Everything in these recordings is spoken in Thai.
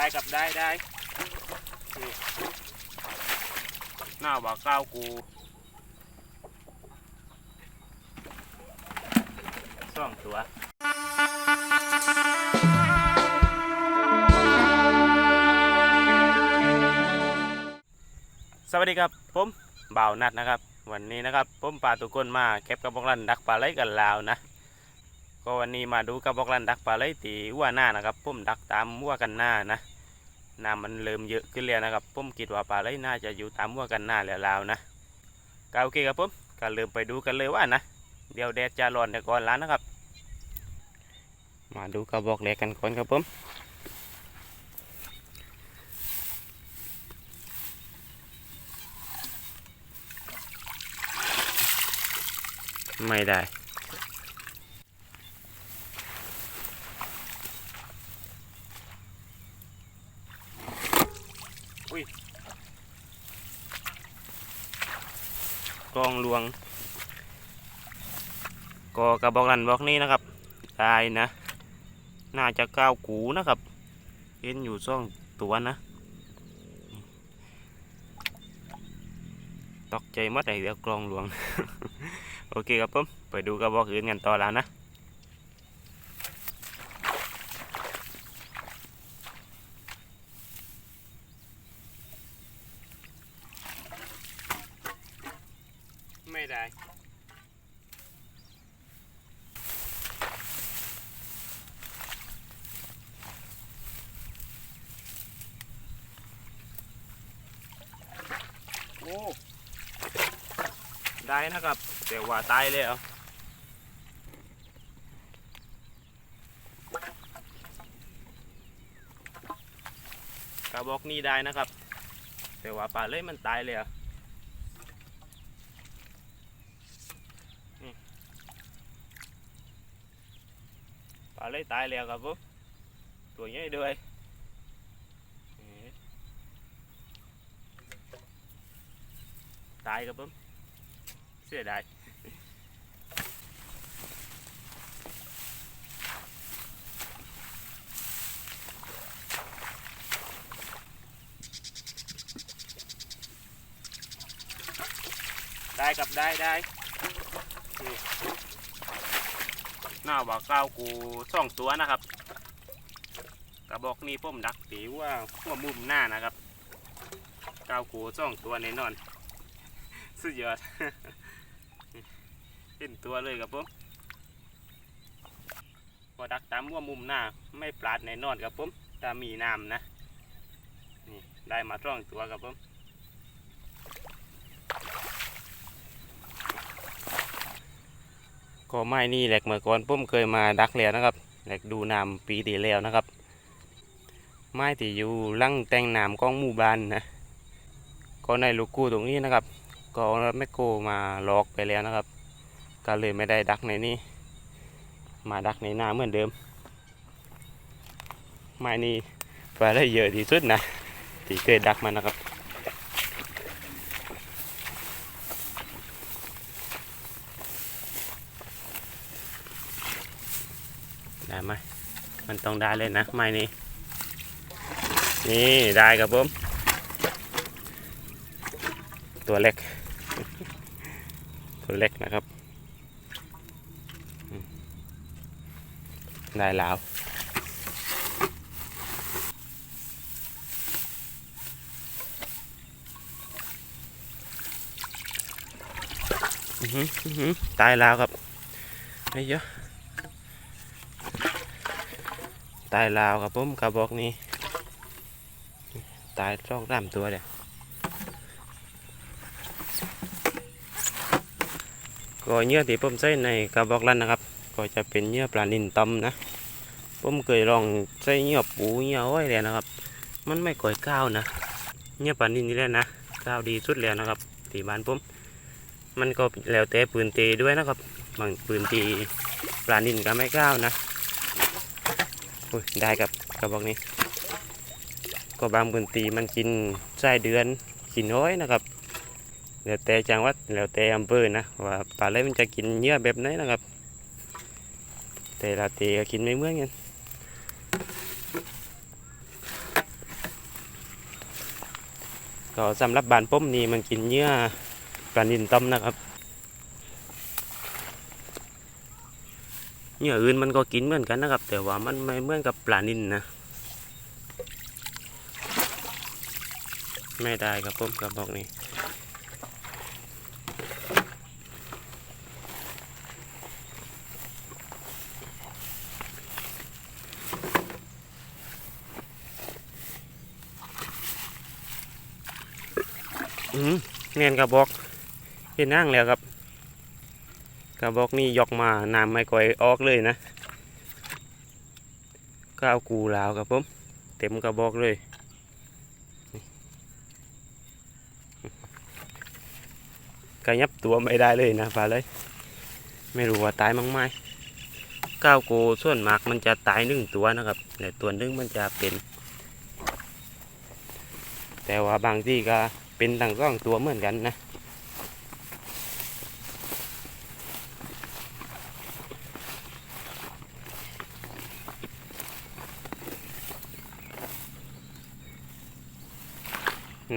ได้กับได้ได้นี่หน้าบ่าก้าวกูสองตัวสวัสดีครับผมบ่าวนัดนะครับ วันนี้นะครับผมปลาตุกคนมาเก็บกระบอกลันดักปลาไหลกันลาวนะ ก็วันนี้มาดูกระบอกลันดักปลาไหลตีวัวหน้านะครับผมดักตามวัวกันหน้านะ น้ำมันเริ่มเยอะขึ้นแล้วนะครับผมคิดว่าปลาไหลน่าจะอยู่ตามวัวกันหน้าแล้วลาวนะก็โอเคครับผมก็เริ่มไปดูกันเลยว่านะ เดี๋ยวแดดจะร้อนแต่ก่อนแล้วนะครับ มาดูกระบอกแรกกันก่อนครับผมไม่ได้ กลองลวงก็กระบอกลันบอกนี้นะครับตายนะ น่าจะก้าวกูนะครับเห็นอยู่ซ่องตัวนะ ตกใจมัดไอเดียวกลองหลวง โอเคครับผม ไปดูกระบอกอื่นกันต่อแล้วนะ ไม่ได้โอ้ได้นะครับแต่ว่าตายแล้วกระบอกนี้ได้นะครับ แต่ว่าปลาเลยมันตายเลยอะ ปลาเลยตายแล้วครับผมตัวใหญ่ด้วยนี่ตายครับผมเสียดายได้กับได้ได้นี่ หน้าบ่าก้าวกูสองตัวนะครับ กระบอกนี้ผมดักตีว่าหัวมุมหน้านะครับก้าวกูสองตัวแน่นอน สุดยอดเห็นตัวเลยครับผมพอดักตามว่ามุมหน้าไม่ปลาดแน่นอนครับผมถ้ามีน้ำนะนี่ได้มาช่องตัวครับผม ก็ไม่นี่แหลกเมื่อก่อนผมเคยมาดักแล้วนะครับแหลกดูน้ำปีที่แล้วนะครับ ไม้ที่อยู่ลังแตงน้ำกองหมู่บ้านนะก็ในลูกกู้ตรงนี้นะครับ ก็เอารถแมคโครมาลอกไปแล้วนะครับ ก็เลยไม่ได้ดักในนี้ มาดักในนาเหมือนเดิม ไม้นี้ปลาได้เยอะที่สุดนะที่เคยดักมันนะครับ ได้ไหมมันต้องได้เลยนะไม้นี้ นี่ได้ครับผม ตัวเล็ก ตัวเล็กนะครับ ได้แล้วอื้อหืออื้อหือตายแล้วครับไม่เยอะ ตายล้วครับผมกระบอกนี้ ตายช่องสามตัวเลยก็เหยื่อที่ผมใช้ในกระบอกลันนะครับ ก็จะเป็นเหยื่อปลานินตำนะ ผมเคยลองใช้เหยื่อปูเหยื่ออ้อยแล้วนะครับ มันไม่ก่อยก้าวนะเหยื่อปลานินนี่แหละนะก้าวดีสุดแล้วนะครับที่บ้านผมมันก็แล้วแต่ปืนตีด้วยนะครับบางปืนตีปลานินก็ไม่ก้าวนะ ได้กับกระบอกนี้ ก็บางพื้นที่มันกินไส้เดือนกินน้อยนะครับแล้วแต่จังหวัดแล้วแต่อำเภอนะว่าปลาเล็มันจะกินเนื้อแบบไหนนะครับ แต่ละตีก็กินไม่เหมือนกันก็สำหรับบานป้มนี่มันกินเนื้อปลานินต้มนะครับ เนื้ออื่นมันก็กินเหมือนกันนะครับ แต่ว่ามันไม่เหมือนกับปลานินนะไม่ได้ครับผมกระบอกนี้อืมเงียนกระบอกเห็นนั่งแล้วครับ กระบอกนี่ยกมาน้ำไม่ก่อยออกเลยนะก็เอากูลาวครับผมเต็มกระบอกเลยกระยับตัวไม่ได้เลยนะปลาเลย ไม่รู้ว่าตายมั้งไหมก้าวโกส่วนมากมันจะตายหนึ่งตัวนะครับแต่ตัวหนึงมันจะเป็น แต่ว่าบางที่ก็เป็นทั้งสองตัวเหมือนกันนะ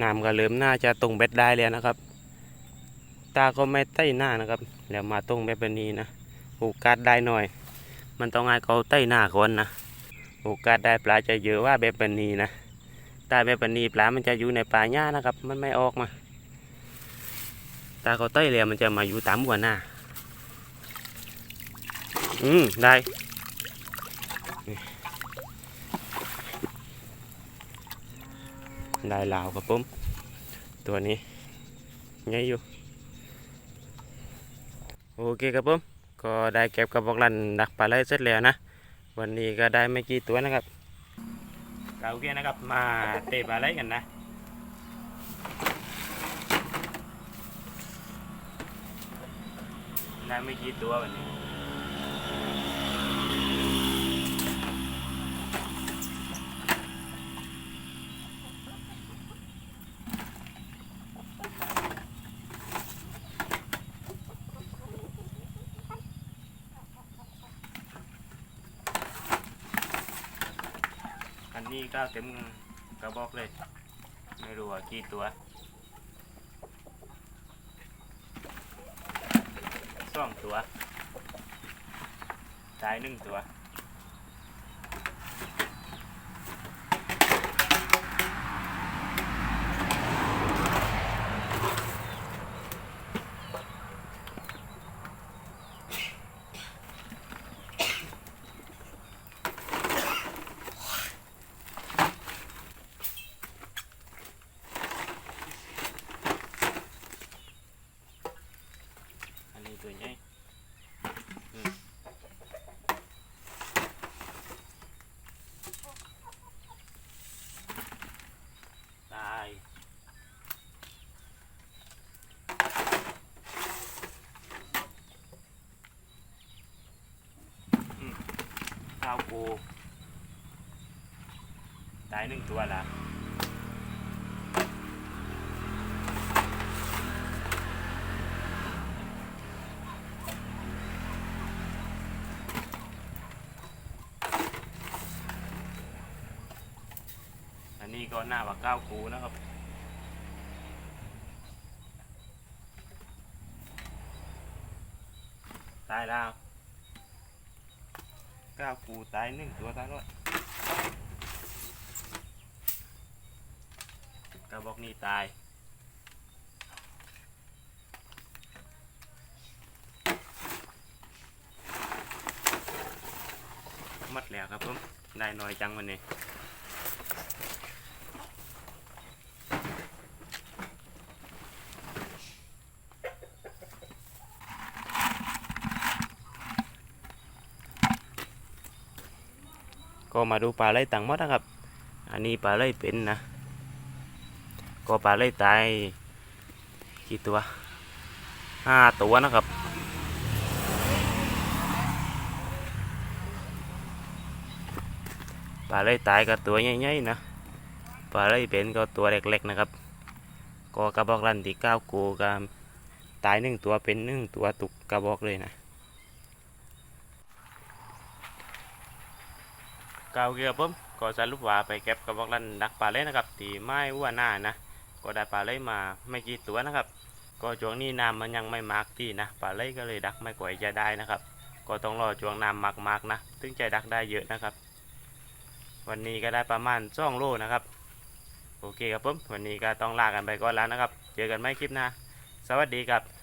น้ำก็เริ่มน่าจะตรงเบ็ดได้แล้วนะครับ ตาก็ไม่ใต้หน้านะครับ แล้วมาตรงแบบนี้นะ โอกาสได้หน่อย มันต้องให้เขาใต้หน้าก่อนนะ โอกาสได้ปลาจะเยอะว่าแบบนี้นะตาแบบปนนีปลา มันจะอยู่ในป่าหญ้านะครับ มันไม่ออกมา ตาเขาเต้ยเลยมันจะมาอยู่ตามหัวหน้า อืมได้ ได้ลาวครับผม ตัวนี้ใหญ่อยู่ โอเคครับผม ก็ได้เก็บกระบอกลันดักปลาไหลเสร็จแล้วนะ วันนี้ก็ได้ไม่กี่ตัวนะครับก็โอเคนะครับ มาเตะปลาไหลกันนะได้ไม่กี่ตัววันนี้ นี่ก้าวเต็มกระบอกเลย ไม่รู้ว่ากี่ตัวสองตัวตายหนึ่งตัว ตัวใหญ่ตายข้าวกูตายหนึ่งตัวละ นี้ก็หน้าว่าก้าวคูนะครับตายแล้วก้าวคูตายหนึ่งตัวตายแล้วกระบอกนี้ตายมัดแล้วครับผมได้น้อยจังวันนี้ ก็มาดูปลาไหลต่างมดนะครับ อันนี้ปลาไหลเป็นนะ ก็ปลาไหลตายกี่ตัวห้าตัวนะครับ ปลาไหลตายก็ตัวใหญ่ๆนะ ปลาไหลเป็นก็ตัวเล็กๆนะครับ ก็กระบอกลันที่เก้ากูก็ตายหนึ่งตัวเป็นหนึ่งตัวตุกกระบอกเลยนะ กาวเกียร์ผมก็สรุปว่าไปเก็บกระบอกลันดักปลาเล่นนะครับที่ไม้วัวหน้านะก็ได้ปลาไหลมาไม่กี่ตัวนะครับ ก็ช่วงนี้น้ำมันยังไม่มากที่นะปลาไหลก็เลยดักไม่ก่อยจะได้นะครับ ก็ต้องรอช่วงน้ำมากๆนะถึงจะดักได้เยอะนะครับ วันนี้ก็ได้ประมาณสองโลนะครับโอเคครับผมวันนี้ก็ต้องลากันไปก่อนแล้วนะครับ เจอกันไม่คลิปหน้าสวัสดีครับ